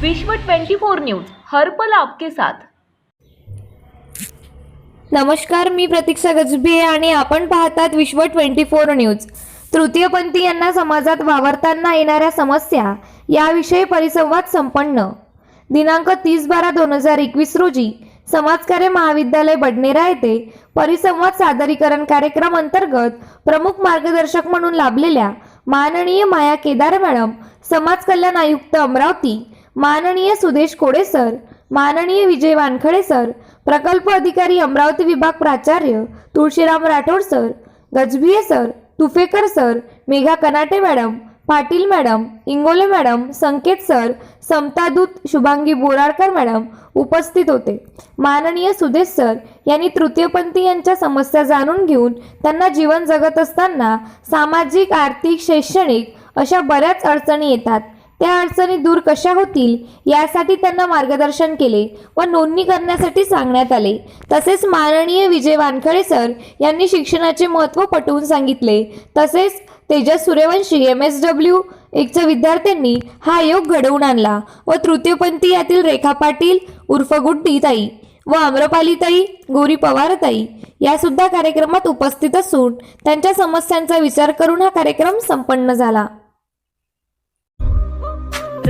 विश्व 24 न्यूज हर्पल आपके साथ. नमस्कार मी प्रतीक्षा गजबी आहे आणि आपण पाहतात विश्व ट्वेंटी फोर न्यूज. तृतीयपंथी यांना समाजात वावरताना येणाऱ्या समस्या याविषयी परिसंवाद संपन्न. दिनांक तीस बारा दोन हजार एकवीस रोजी समाजकार्य महाविद्यालय बडनेरा येथे परिसंवाद सादरीकरण कार्यक्रम अंतर्गत प्रमुख मार्गदर्शक म्हणून लाभलेल्या माननीय माया केदार मॅडम समाज कल्याण आयुक्त अमरावती माननीय सुदेश कोडे सर माननीय विजय वानखडे सर प्रकल्प अधिकारी अमरावती विभाग प्राचार्य Tulshiram Rathod sir Gajbhiye sir Tufekar sir Megha Kanate madam Patil madam Ingole madam Sanket sir समतादूत Shubhangi Boradkar madam उपस्थित होते. माननीय सुदेश सर यांनी तृतीयपंथी यांच्या समस्या जाणून घेऊन त्यांना जीवन जगत असताना सामाजिक आर्थिक शैक्षणिक अशा बऱ्याच अडचणी येतात. त्या अडचणी दूर कशा होतील यासाठी त्यांना मार्गदर्शन केले व नोंदणी करण्यासाठी सांगण्यात आले. तसेच माननीय विजय वानखडे सर यांनी शिक्षणाचे महत्त्व पटवून सांगितले. तसेच Tejas Suryavanshi M S W एकच्या विद्यार्थ्यांनी हा आयोग घडवून आणला व तृतीयपंथी यातील रेखा पाटील उर्फ गुड्डीताई व आम्रपालीताई गौरी पवारताई या सुद्धा कार्यक्रमात उपस्थित असून त्यांच्या समस्यांचा विचार करून हा कार्यक्रम संपन्न झाला.